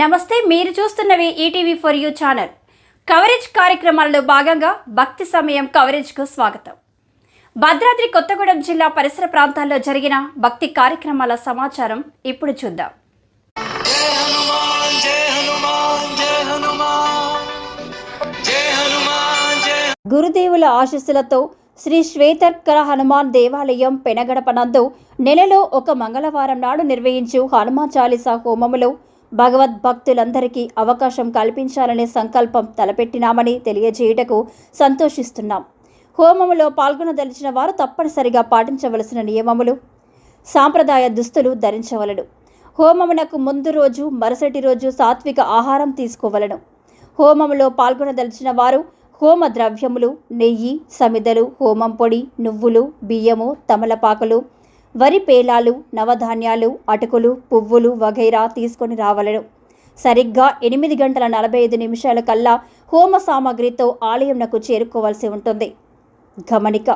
నమస్తే మీరు చూస్తున్నవి ETV for you channel. Coverage కార్యక్రమాల్లో భాగంగా భక్తి సమయం కవరేజ్కు స్వాగతం. భద్రాద్రి కొత్తగూడెం జిల్లా పరిసర ప్రాంతాల్లో జరిగిన భక్తి కార్యక్రమాల సమాచారం ఇప్పుడు చూద్దాం. గురుదేవుల ఆశీస్సులతో శ్రీ శ్వేతర్కర హనుమాన్ దేవాలయం పెనగడపనందు నెలలో ఒక మంగళవారం నాడు నిర్వహించు హనుమాన్ చాలీసా హోమములో భగవద్భక్తులందరికీ అవకాశం కల్పించాలనే సంకల్పం తలపెట్టినామని తెలియజేయుటకు సంతోషిస్తున్నాం. హోమములో పాల్గొనదలిచిన వారు తప్పనిసరిగా పాటించవలసిన నియమములు సాంప్రదాయ దుస్తులు ధరించవలను. హోమమునకు ముందు రోజు మరుసటి రోజు సాత్విక ఆహారం తీసుకోవలను. హోమములో పాల్గొనదలిచిన వారు హోమ ద్రవ్యములు నెయ్యి సమిదలు హోమం పొడి నువ్వులు బియ్యము తమలపాకులు వరి పేలాలు నవధాన్యాలు అటుకులు పువ్వులు వగైరా తీసుకొని రావలను. సరిగ్గా ఎనిమిది గంటల నలభై ఐదు నిమిషాల కల్లా హోమ సామాగ్రితో ఆలయంనకు చేరుకోవాల్సి ఉంటుంది. గమనిక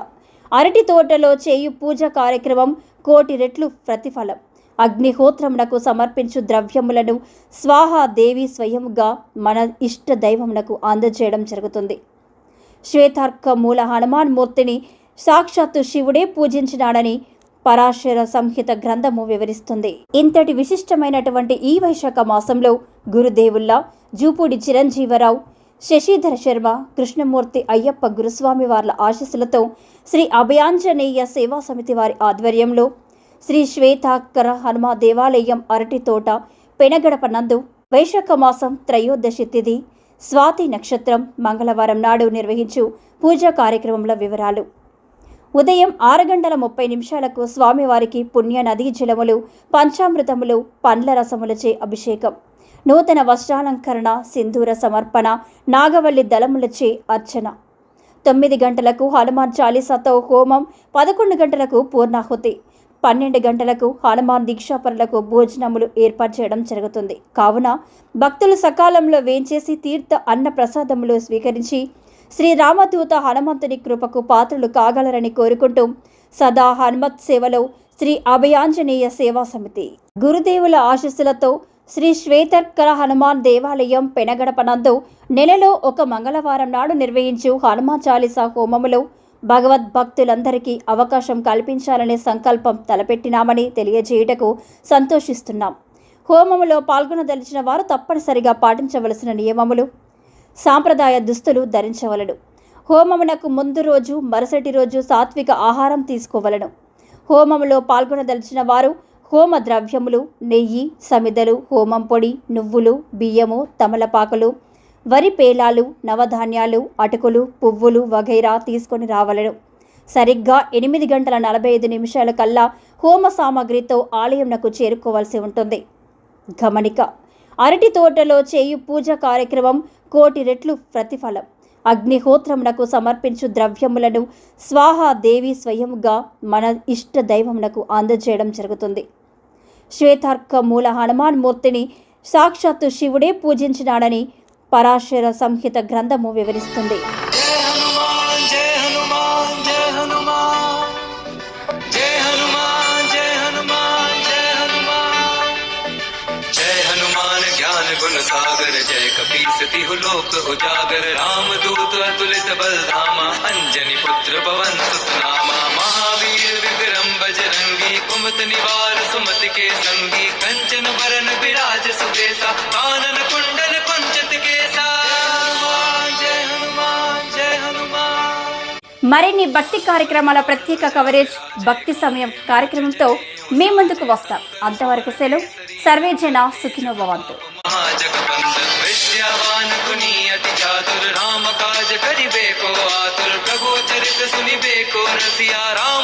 అరటి తోటలో చేయు పూజ కార్యక్రమం కోటి రెట్లు ప్రతిఫలం. అగ్నిహోత్రమునకు సమర్పించు ద్రవ్యములను స్వాహా దేవి స్వయముగా మన ఇష్ట దైవమునకు అందజేయడం జరుగుతుంది. శ్వేతార్క మూల హనుమాన్ మూర్తిని సాక్షాత్తు శివుడే పూజించినాడని పరాశర సంహిత గ్రంథము వివరిస్తుంది. ఇంతటి విశిష్టమైనటువంటి ఈ వైశాఖ మాసంలో గురుదేవుల్లా జూపూడి చిరంజీవరావు శశిధర శర్మ కృష్ణమూర్తి అయ్యప్ప గురుస్వామి వార్ల ఆశీస్సులతో శ్రీ అభయాంజనేయ సేవా సమితి వారి ఆధ్వర్యంలో శ్రీ శ్వేతాకర హనుమ దేవాలయం అరటి తోట పెనగడప నందు వైశాఖ మాసం త్రయోదశి తిథి స్వాతి నక్షత్రం మంగళవారం నాడు నిర్వహించు పూజా కార్యక్రమంలో వివరాలు. ఉదయం ఆరు గంటల ముప్పై నిమిషాలకు స్వామివారికి పుణ్య నదీ జలములు పంచామృతములు పండ్ల రసములచే అభిషేకం. నూతన వస్త్రాలంకరణ సింధూర సమర్పణ నాగవల్లి దళములచే అర్చన. తొమ్మిది గంటలకు హనుమాన్ చాలీసాతో హోమం పదకొండు గంటలకు పూర్ణాహుతి. పన్నెండు గంటలకు హనుమాన్ దీక్షాపరులకు భోజనములు ఏర్పాటు చేయడం జరుగుతుంది. కావున భక్తులు సకాలంలో వేంచేసి తీర్థ అన్న ప్రసాదములు స్వీకరించి శ్రీ రామదూత హనుమంతుని కృపకు పాత్రలు కాగలరని కోరుకుంటూ సదా హనుమత్ సేవలో శ్రీ అభయాంజనేయ సేవా సమితి. గురుదేవుల ఆశీస్సులతో శ్రీ శ్వేతర్కర హనుమాన్ దేవాలయం పెనగడపనందు నెలలో ఒక మంగళవారం నాడు నిర్వహించు హనుమాన్ చాలీసా హోమములో భగవద్భక్తులందరికీ అవకాశం కల్పించాలనే సంకల్పం తలపెట్టినామని తెలియజేయుటకు సంతోషిస్తున్నాం. హోమములో పాల్గొనదలిచిన వారు తప్పనిసరిగా పాటించవలసిన నియమములు సాంప్రదాయ దుస్తులు ధరించవలెను. హోమమునకు ముందు రోజు మరుసటి రోజు సాత్విక ఆహారం తీసుకోవలను. హోమములో పాల్గొనదలిచిన వారు హోమ ద్రవ్యములు నెయ్యి సమిదలు హోమం పొడి నువ్వులు బియ్యము తమలపాకులు వరి పేలాలు నవధాన్యాలు అటుకులు పువ్వులు వగైరా తీసుకొని రావలను. సరిగ్గా ఎనిమిది గంటల నలభై ఐదు నిమిషాల కల్లా హోమ సామాగ్రితో ఆలయంనకు చేరుకోవాల్సి ఉంటుంది. గమనిక అరటి తోటలో చేయు పూజ కార్యక్రమం కోటి రెట్లు ప్రతిఫలం. అగ్నిహోత్రమునకు సమర్పించు ద్రవ్యములను స్వాహ దేవి స్వయముగా మన ఇష్ట దైవమునకు అందజేయడం జరుగుతుంది. శ్వేతార్క మూల హనుమాన్ మూర్తిని సాక్షాత్తు శివుడే పూజించినాడని పరాశర సంహిత గ్రంథము వివరిస్తుంది. హనుమాన్ హనుమాన్ హనుమాన్ హనుమాన్. सागर जय कपीस तिहु लोक उजागर राम दूत अतुलित बलधामा अंजनी पुत्र पवन सुत नामा महावीर विक्रम बजरंगी कुमत निवार सुमति के संगी कंचन बरन विराज सुबेसा कानन कुंडल कुंचित केसा जय हनुमान जय हनुमान మరిన్ని భక్తి కార్యక్రమాల ప్రత్యేక కవరేజ్ భక్తి సమయం కార్యక్రమంతో మీ ముందుకు వస్తాం అంతవరకు సెలవు సర్వే జన సుఖినో जगबंध विद्यावान गुणी अति चातुर राम काज करिबे को आतुर, प्रभु चरित सुनिबे को रसिया राम